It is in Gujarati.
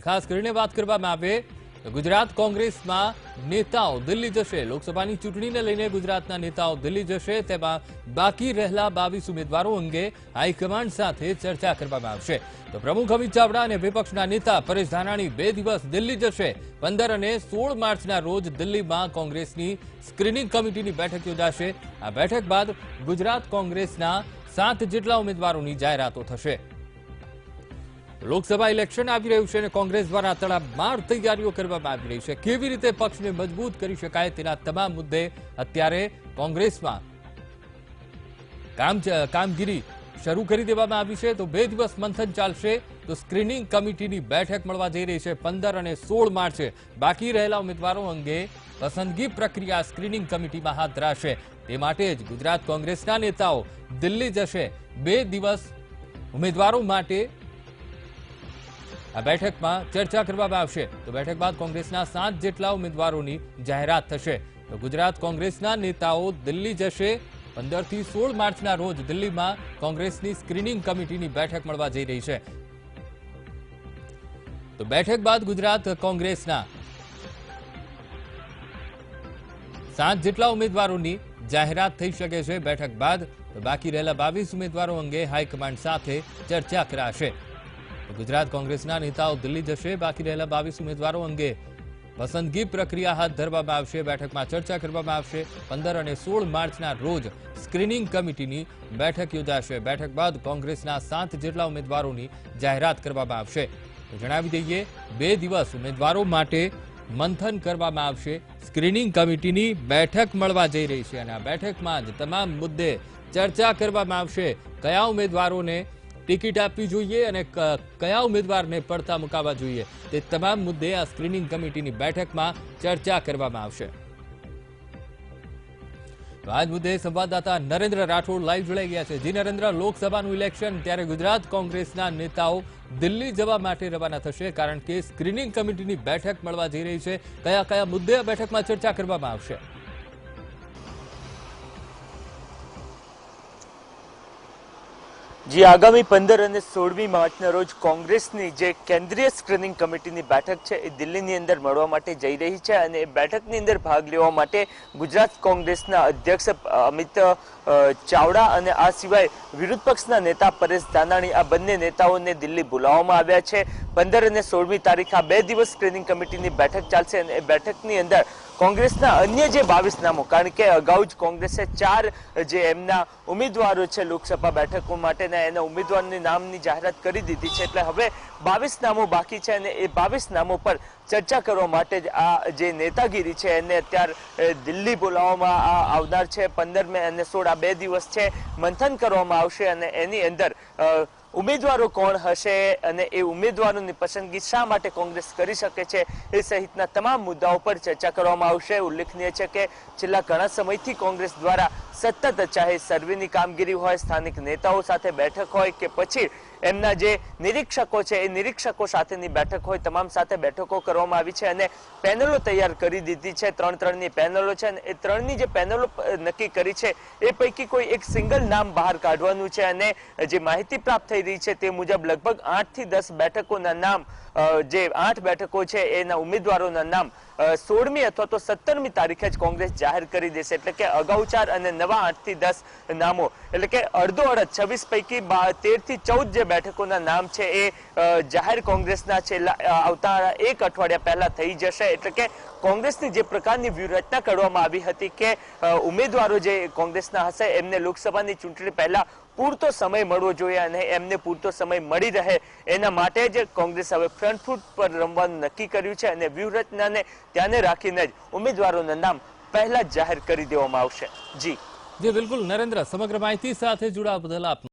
ખાસ કરીને વાત કરવામાં આવે, ગુજરાત કોંગ્રેસમાં નેતાઓ દિલ્હી જશે. લોકસભાની ચૂંટણીને લઈને ગુજરાતના નેતાઓ દિલ્હી જશે, તેમાં બાકી રહેલા બાવીસ ઉમેદવારો અંગે હાઈકમાન્ડ સાથે ચર્ચા કરવામાં આવશે. તો પ્રમુખ અમિત ચાવડા અને વિપક્ષના નેતા પરેશ ધાનાણી બે દિવસ દિલ્હી જશે. પંદર અને સોળ માર્ચના રોજ દિલ્હીમાં કોંગ્રેસની સ્ક્રીનિંગ કમિટીની બેઠક યોજાશે. આ બેઠક બાદ ગુજરાત કોંગ્રેસના સાત જેટલા ઉમેદવારોની જાહેરાતો થશે. લોકસભા ઇલેક્શન આવી રહ્યું છે અને કોંગ્રેસ દ્વારા તડામાર તૈયારીઓ કરવામાં આવી રહી છે. કેવી રીતે પક્ષને મજબૂત કરી શકાય તેના તમામ મુદ્દે અત્યારે કોંગ્રેસમાં કામ કામગીરી શરૂ કરી દેવામાં આવી છે. તો બે દિવસ મંથન ચાલશે. તો સ્ક્રીનિંગ કમિટીની બેઠક મળવા જઈ રહી છે પંદર અને સોળ માર્ચે. બાકી રહેલા ઉમેદવારો અંગે પસંદગી પ્રક્રિયા સ્ક્રીનિંગ કમિટીમાં હાથ ધરાશે. તે માટે જ ગુજરાત કોંગ્રેસના નેતાઓ દિલ્હી જશે. બે દિવસ ઉમેદવારો માટે આ બેઠકમાં ચર્ચા કરવામાં આવશે. તો બેઠક બાદ કોંગ્રેસના સાત જેટલા ઉમેદવારોની જાહેરાત થશે. તો ગુજરાત કોંગ્રેસના નેતાઓ દિલ્હી જશે. પંદરથી સોળ માર્ચના રોજ દિલ્હીમાં કોંગ્રેસની સ્ક્રીનિંગ કમિટીની બેઠક મળવા જઈ રહી છે. તો બેઠક બાદ ગુજરાત કોંગ્રેસના સાત જેટલા ઉમેદવારોની જાહેરાત થઈ શકે છે બેઠક બાદ. બાકી રહેલા બાવીસ ઉમેદવારો અંગે હાઈકમાન્ડ સાથે ચર્ચા કરાશે. ગુજરાત કોંગ્રેસના નેતાઓ દિલ્હી જશે. બાકી રહેલા બાવીસ ઉમેદવારો અંગે પસંદગી પ્રક્રિયા હાથ ધરવામાં આવશે. બેઠકમાં ચર્ચા કરવામાં આવશે. પંદર અને સોળ માર્ચના રોજ સ્ક્રીનિંગ કમિટીની બેઠક યોજાશે. બેઠક બાદ કોંગ્રેસના સાત જેટલા ઉમેદવારોની જાહેરાત કરવામાં આવશે. જણાવી દઈએ, બે દિવસ ઉમેદવારો માટે મંથન કરવામાં આવશે. સ્ક્રીનિંગ કમિટીની બેઠક મળવા જઈ રહી છે અને આ બેઠકમાં જ તમામ મુદ્દે ચર્ચા કરવામાં આવશે. કયા ઉમેદવારોને ટિકિટ આપવી જોઈએ અને કયા ઉમેદવારને પડતા મુકાવવા જોઈએ તે તમામ મુદ્દે આ સ્ક્રીનિંગ કમિટીની બેઠકમાં ચર્ચા કરવામાં આવશે. આ મુદ્દે સંવાદદાતા નરેન્દ્ર રાઠોડ લાઈવ જોડાઈ ગયા છે. જી નરેન્દ્ર, લોકસભાનું ઇલેક્શન ત્યારે ગુજરાત કોંગ્રેસના નેતાઓ દિલ્હી જવા માટે રવાના થશે કારણ કે સ્ક્રીનિંગ કમિટીની બેઠક મળવા જઈ રહી છે. કયા કયા મુદ્દે બેઠકમાં ચર્ચા કરવામાં આવશે? જે આગામી પંદર અને સોળમી માર્ચના રોજ કોંગ્રેસની જે કેન્દ્રીય સ્ક્રીનિંગ કમિટીની બેઠક છે, એ દિલ્હીની અંદર મળવા માટે જઈ રહી છે અને એ બેઠકની અંદર ભાગ લેવા માટે ગુજરાત કોંગ્રેસના અધ્યક્ષ અમિત ચાવડા અને આ સિવાય વિરોધ પક્ષના નેતા પરેશ ધાનાણી, આ બંને નેતાઓને દિલ્હી બોલાવવામાં આવ્યા છે. પંદર અને સોળમી તારીખ આ બે દિવસ સ્ક્રીનિંગ કમિટીની બેઠક ચાલશે અને એ બેઠકની અંદર કોંગ્રેસના અન્ય જે બાવીસ નામો, કારણ કે અગાઉ જ કોંગ્રેસે ચાર જે એમના ઉમેદવારો છે લોકસભા બેઠકો માટેના, એના ઉમેદવારની નામની જાહેરાત કરી દીધી છે. એટલે હવે બાવીસ નામો બાકી છે અને એ બાવીસ નામો પર ચર્ચા કરવા માટે જ આ જે નેતાગીરી છે, એને અત્યારે દિલ્હી બોલાવવામાં આવનાર છે. પંદર મે અને સોળ, આ બે દિવસ છે. મંથન કરવામાં આવશે અને એની અંદર ઉમેદવારો કોણ હશે અને એ ઉમેદવારોની પસંદગી શા માટે કોંગ્રેસ કરી શકે છે એ સહિતના તમામ મુદ્દાઓ પર ચર્ચા કરવામાં આવશે. ઉલ્લેખનીય છે કે છેલ્લા ઘણા સમયથી કોંગ્રેસ દ્વારા સતત ચાહે સર્વેની કામગીરી હોય, સ્થાનિક નેતાઓ સાથે બેઠક હોય કે પછી એમના જે નિરીક્ષકો છે, એ નિરીક્ષકો સાથેની બેઠક હોય, તમામ સાથે બેઠકો કરવામાં આવી છે અને પેનલો તૈયાર કરી દીધી છે, ત્રણ ત્રણની પેનલો છે અને એ ત્રણની જે પેનલો નક્કી કરી છે, એ પૈકી કોઈ એક સિંગલ નામ બહાર કાઢવાનું છે અને જે માહિતી પ્રાપ્ત થઈ રહી છે તે મુજબ લગભગ આઠથી દસ બેઠકોના નામ જે આઠ બેઠકો છે, એના ઉમેદવારોના નામ સોળમી અથવા તો સત્તરમી તારીખે જ કોંગ્રેસ જાહેર કરી દેશે. એટલે કે અગાઉ ચાર અને નવા આઠથી દસ નામો. એટલે કે અડધો અડધ, છવ્વીસ પૈકી તેરથી ચૌદ જે બેઠકોના નામ છે એ જાહેર કોંગ્રેસના છેલ્લા આવતા એક અઠવાડિયા પહેલા થઈ જશે. એટલે કે કોંગ્રેસની જે પ્રકારની વ્યૂહરચના કરવામાં આવી હતી કે ઉમેદવારો જે કોંગ્રેસના હશે, એમને લોકસભાની ચૂંટણી પહેલા પૂરતો સમય મળવો જોઈએ અને એમને પૂરતો સમય મળી રહે. એના માટે જ કોંગ્રેસ હવે ફ્રન્ટ ફૂટ પર રમવાનું નક્કી કર્યું છે અને વ્યૂહરચનાને ધ્યાને રાખીને જ ઉમેદવારોના નામ પહેલા જાહેર કરી દેવામાં આવશે. જી. જી, બિલકુલ. નરેન્દ્ર, સમગ્ર માહિતી સાથે જોડાવા બદલ આપનો